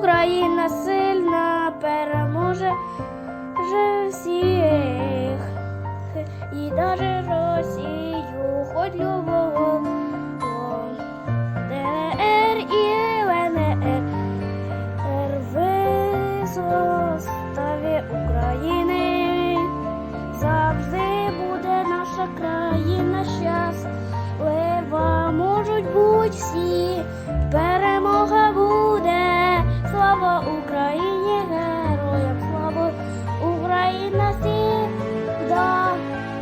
Україна сильна переможе вже всіх. І даже Росію, хоч любого. Україна всігда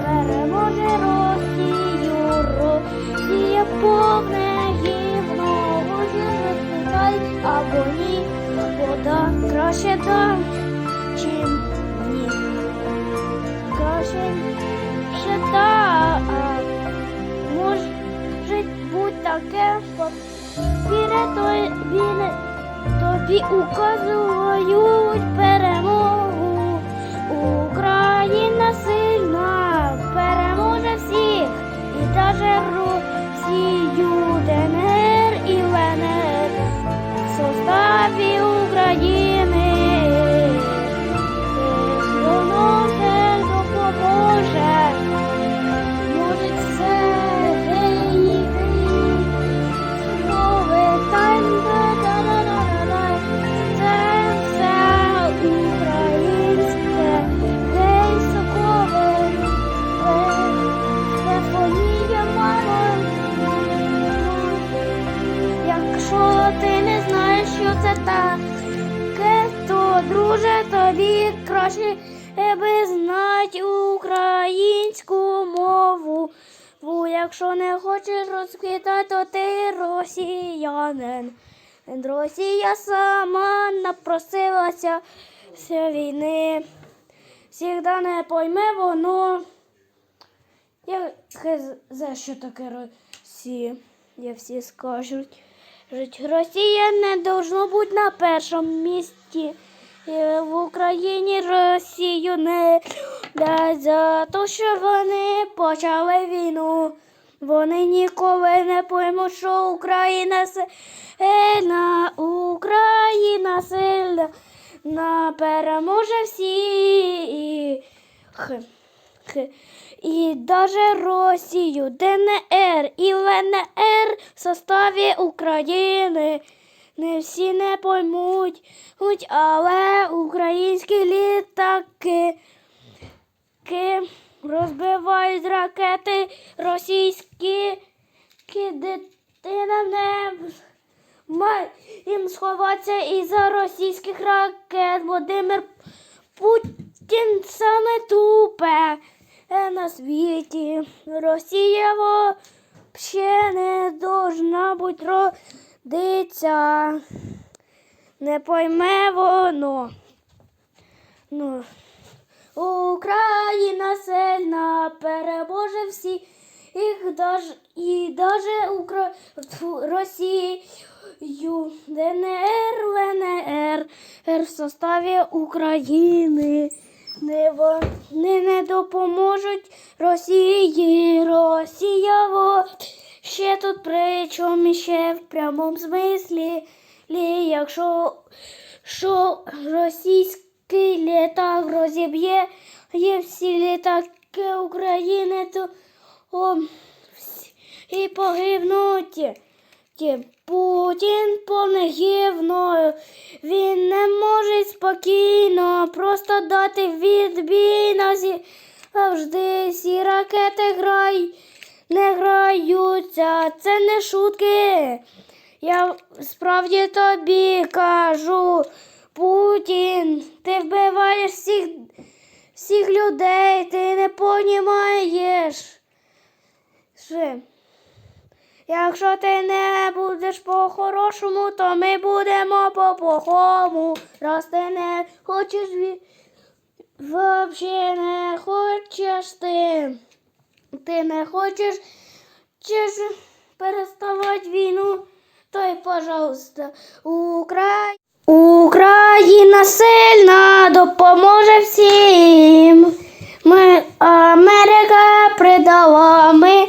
переможе Росію, Росія повне гівно, може розпитай або ні, вода краще да, чим ні. Краще ще може бути таке, папіре тобі, тобі указують перемогу. Ти не знаєш, що це таке, то, друже, тобі краще би знати українську мову. Бо якщо не хочеш розквітати, то ти росіянин. Росія сама напросилася війни. Всігда не пойме воно. Я за що таке Росія? Я всі скажуть. Жить Росія не должно бути на першому місці. В Україні Росію не люблять за те, що вони почали війну. Вони ніколи не поймуть, що Україна сильна, Україна сильна, на переможе всіх. Х. І даже Росію, ДНР і ЛНР в составі України. Не всі не поймуть, але українські літаки ки розбивають ракети російські дитина не має їм сховатися із-за російських ракет. Володимир Путін саме тупе на світі. Росія вообще не должна бути родиться. Не пойме воно. Ну, Україна сильна, переможе всіх даж, і даже Укра... Росію, ДНР, ЛНР Р в составі України. Не вони не допоможуть Росії, Росія во ще тут при чому ще в прямому смислі. Якщо що російський літак розіб'є є всі літаки України, то о, всі- і погибнуть. Ті, Путін повне гівно, він не може спокійно просто дати відбій на зі- завжди всі ракети грай, не граються, це не шутки. Я справді тобі кажу, Путін, ти вбиваєш всіх, всіх людей, ти не понімаєш. Якщо ти не будеш по-хорошому, то ми будемо по-плохому. Раз ти не хочеш Вообще не хочеш ти. Ти не хочеш ж переставати війну, то й, пожалуйста, Укра... Україна сильна допоможе всім. Ми Америка придала, ми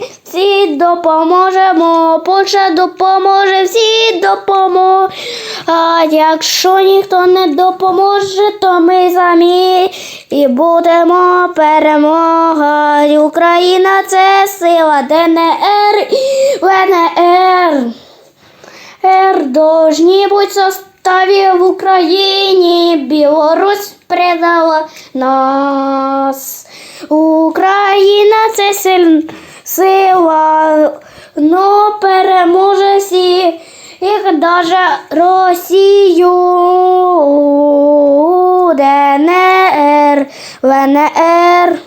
допоможемо. Польща допоможе, всі допоможе. А якщо ніхто не допоможе, то ми самі і будемо перемога. Україна це сила ДНР і ВНР. Р должні составі в Україні. Білорусь предала нас. Україна це силь, сила, но переможе всіх, даже Росію. ДНР, ВНР.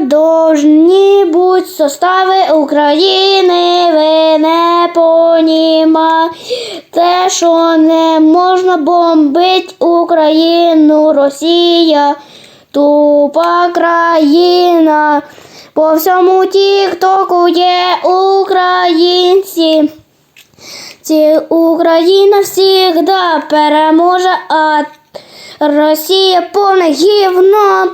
Должні бути состави України, ви не понімаєте, що не можна бомбити Україну, Росія, тупа країна. По всьому тіктоку є українці. Ці Україна всігда переможе, а Росія повне гівно.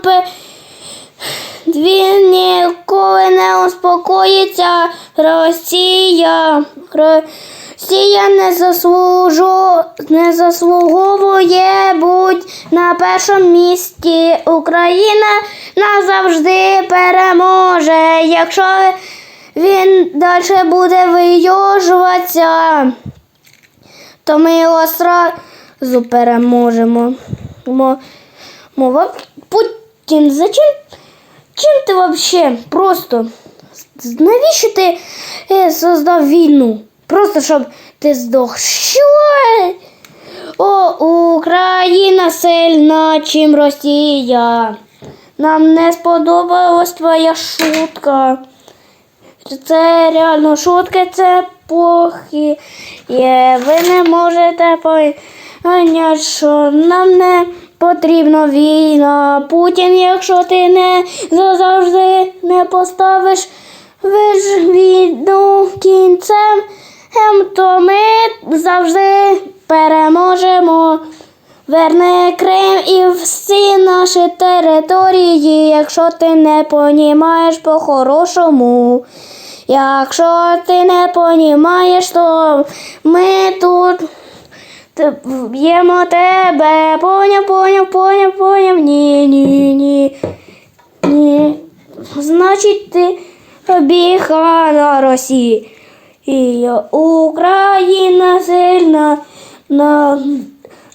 він ніколи не успокоїться. Росія. Росія не заслужу, не заслуговує будь на першому місці. Україна назавжди переможе. Якщо він далі буде вийожуватися, то ми його сразу переможемо. Мова Путін, зачем? Чим ти вообще просто? Навіщо ти е, создав війну? Просто щоб ти здох. Що? О, Україна сильна, чим Росія. Нам не сподобалась твоя шутка. Це реально шутки, це плохі. Є. Ви не можете поняти, що нам не потрібна війна. Путін, якщо ти не завжди не поставиш ви ж війну кінцем, ем, завжди переможемо. Верни Крим і всі наші території, якщо ти не понімаєш по-хорошому. Якщо ти не понімаєш, то ми тут вб'ємо тебе. Поняв, поняв, поняв, поняв. Ні, ні, ні. Ні. Значить, ти обіха на Росії. І Україна сильна на,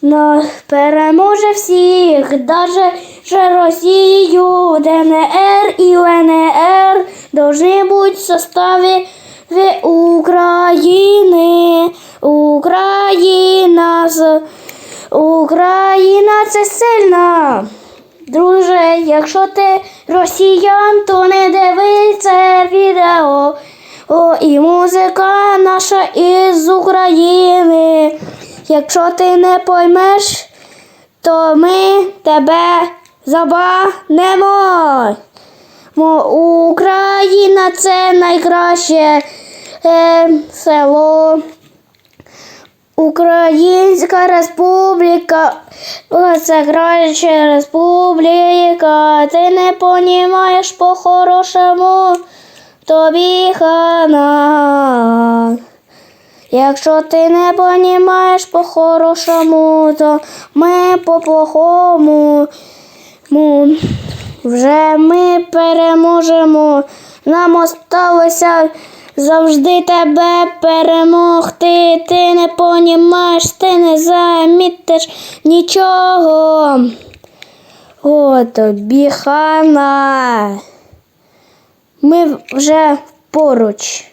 на переможе всіх, даже же Росію, ДНР і ЛНР должны бути в составі в України. Україна з Україна це сильна. Друже, якщо ти росіян, то не дивись це відео. О, і музика наша із України. Якщо ти не поймеш, то ми тебе забанемо. Мо Україна це найкраще е, село. Українська республіка, це краща республіка. Ти не понімаєш по-хорошому, тобі хана. Якщо ти не понімаєш по-хорошому, то ми по-плохому. Вже ми переможемо. Нам осталося завжди тебе перемогти. Ти не понімаєш, ти не замітиш нічого. О, тобі хана. Ми вже поруч.